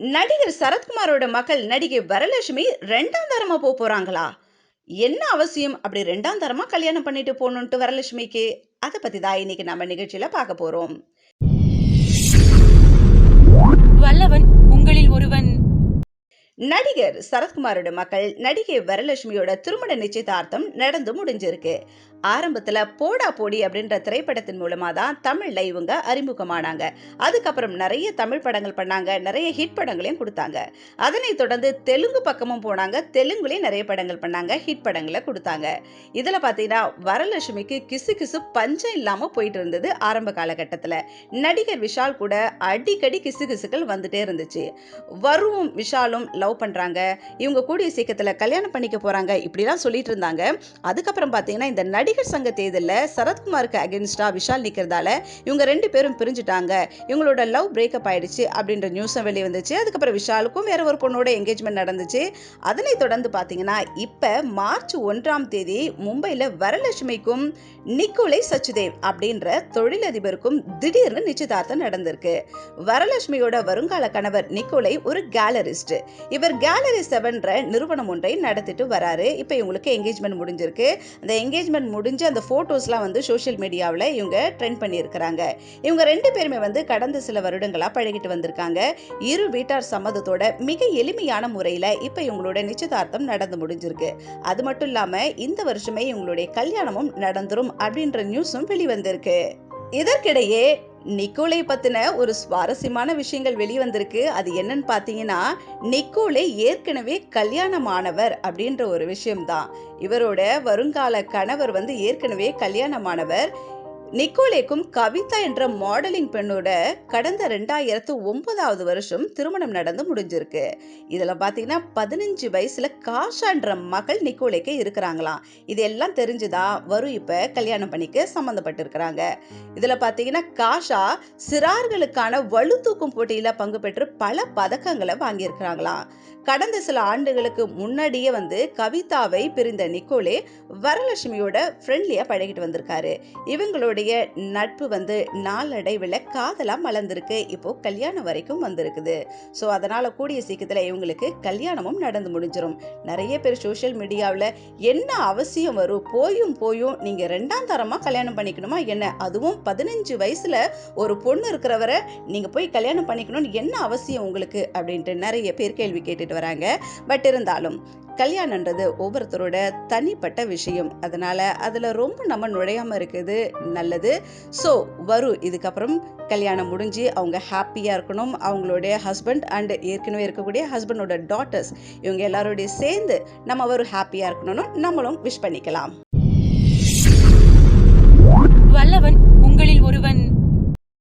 நடிகர் சரத்குமாரோட மகள் நடிகை வரலட்சுமி ரெண்டாம் தரமா போக போறாங்களா? என்ன அவசியம்? அப்படி ரெண்டாம் தரமா கல்யாணம் பண்ணிட்டு போகணுன்ட்டு வரலட்சுமிக்கு? அதை பத்தி தான் இன்னைக்கு நம்ம நிகழ்ச்சியில பார்க்க போறோம். வல்லவன் உங்களில் ஒருவன். நடிகர் சரத்குமாரோட மக்கள் நடிகை வரலட்சுமியோட திருமண நிச்சயதார்த்தம் நடந்து முடிஞ்சிருக்கு. ஆரம்பத்துல போடா போடி அப்படின்ற திரைப்படத்தின் மூலமா தான் தமிழ்ல இவங்க அறிமுகமானாங்க. அதுக்கப்புறம் நிறைய தமிழ் படங்கள் பண்ணாங்க நிறைய ஹிட் படங்களையும் கொடுத்தாங்க. அதனை தொடர்ந்து தெலுங்கு பக்கமும் போனாங்க தெலுங்குலயும் நிறைய படங்கள் பண்ணாங்க ஹிட் படங்களை கொடுத்தாங்க. இதுல பாத்தீங்கன்னா வரலட்சுமிக்கு கிசு கிசு பஞ்சம் இல்லாம போயிட்டு இருந்தது ஆரம்ப காலகட்டத்துல. நடிகர் விஷால் கூட அடிக்கடி கிசு கிசுக்கள் வந்துட்டே இருந்துச்சு. வருவும் விஷாலும் லவ் பண்றாங்க இவங்க கூடிய சீக்கிரத்தில் கல்யாணம் பண்ணிக்க போறாங்க இப்படிலாம் சொல்லிட்டு இருந்தாங்க. அதுக்கப்புறம் பாத்தீங்கன்னா இந்த நடிகர் சங்க தேர்தலில் சரத்குமாருக்கு அகேன்ஸ்டா விஷால் நிற்கிறதால இவங்க ரெண்டு பேரும் பிரிஞ்சுட்டாங்க. இவங்களோட லவ் பிரேக்கப் ஆயிடுச்சு அப்படின்ற நியூஸும் வெளியே வந்துச்சு. அதுக்கப்புறம் விஷாலுக்கும் வேற ஒரு பொண்ணோட என்கேஜ்மெண்ட் நடந்துச்சு. அதனை தொடர்ந்து பார்த்தீங்கன்னா இப்ப மார்ச் ஒன்றாம் தேதி மும்பையில் வரலட்சுமிக்கும் நிக்கோலை சச்சுதேவ் அப்படின்ற தொழிலதிபருக்கும் திடீர்னு நிச்சயதார்த்தம் நடந்திருக்கு. வரலட்சுமியோட வருங்கால கணவர் நிக்கோலை ஒரு கேலரிஸ்ட் இவர் கேலரி செவன்ற நிறுவனம் ஒன்றை நடத்திட்டு வராரு. இப்போ இவங்களுக்கு என்கேஜ்மெண்ட் முடிஞ்சிருக்கு. அந்த என்கேஜ்மெண்ட் முடிஞ்சு அந்த ஃபோட்டோஸ்லாம் வந்து சோஷியல் மீடியாவில் இவங்க ட்ரெண்ட் பண்ணியிருக்கிறாங்க. இவங்க ரெண்டு பேருமே வந்து கடந்த சில வருடங்களாக பழகிட்டு வந்திருக்காங்க. இரு வீட்டார் சம்மதத்தோட மிக எளிமையான முறையில் இப்போ இவங்களோட நிச்சயதார்த்தம் நடந்து முடிஞ்சிருக்கு. அது மட்டும் இல்லாமல் இந்த வருஷமே இவங்களுடைய கல்யாணமும் நடந்துரும் அப்படின்ற நியூஸும் வெளிவந்திருக்கு. இதற்கிடையே நிக்கோலை பற்றின ஒரு சுவாரஸ்யமான விஷயங்கள் வெளிவந்திருக்கு. அது என்னன்னு பார்த்தீங்கன்னா நிக்கோலை ஏற்கனவே கல்யாணமானவர் அப்படின்ற ஒரு விஷயம்தான். இவரோட வருங்கால கணவர் வந்து ஏற்கனவே கல்யாணமானவர். நிக்கோலேக்கும் கவிதா என்ற மாடலிங் பெண்ணோட கடந்த ரெண்டாயிரத்து ஒன்பதாவது வருஷம் திருமணம் நடந்து முடிஞ்சிருக்கு. இதில் பார்த்தீங்கன்னா பதினஞ்சு வயசுல காஷான்ற மகள் நிக்கோலேக்கு இருக்கிறாங்களாம். இதெல்லாம் தெரிஞ்சுதான் வரும் இப்போ கல்யாணம் பண்ணிக்க சம்மந்தப்பட்டிருக்கிறாங்க. இதில் பார்த்தீங்கன்னா காஷா சிறார்களுக்கான வலு தூக்கும் போட்டியில் பங்கு பெற்று பல பதக்கங்களை வாங்கியிருக்கிறாங்களாம். கடந்த சில ஆண்டுகளுக்கு முன்னாடியே வந்து கவிதாவை பிரிந்த நிக்கோலே வரலட்சுமியோட ஃப்ரெண்ட்லியாக பழகிட்டு வந்திருக்காரு. இவங்களுடைய நட்பு வந்து நாளடைவில் காதலாக மலர்ந்திருக்கு. இப்போ கல்யாணம் வரைக்கும் வந்திருக்குது. ஸோ அதனால் கூடிய சீக்கிரத்தில் இவங்களுக்கு கல்யாணமும் நடந்து முடிஞ்சிடும் நிறைய பேர் சோஷியல் மீடியாவில் என்ன அவசியம் வரும்? போயும் போயும் நீங்கள் ரெண்டாம் தரமாக கல்யாணம் பண்ணிக்கணுமா என்ன? அதுவும் பதினஞ்சு வயசில் ஒரு பொண்ணு இருக்கிறவரை நீங்கள் போய் கல்யாணம் பண்ணிக்கணும்னு என்ன அவசியம் உங்களுக்கு? அப்படின்ட்டு நிறைய பேர் கேள்வி கேட்டுட்டு வராங்க. பட் இருந்தாலும் கல்யாணன்றது ஒவ்வொருத்தரோட தனிப்பட்ட விஷயம். அதனால் அதில் ரொம்ப நம்ம நுழையாமல் இருக்குது நல்லது. ஸோ வரும் இதுக்கப்புறம் கல்யாணம் முடிஞ்சு அவங்க ஹாப்பியாக இருக்கணும். அவங்களுடைய ஹஸ்பண்ட் அண்டு ஏற்கனவே இருக்கக்கூடிய ஹஸ்பண்டோட டாட்டர்ஸ் இவங்க எல்லாரோடைய சேர்ந்து நம்ம வரும் ஹாப்பியாக இருக்கணும்னு நம்மளும் விஷ் பண்ணிக்கலாம். வல்லவன் உங்களில் ஒருவன்.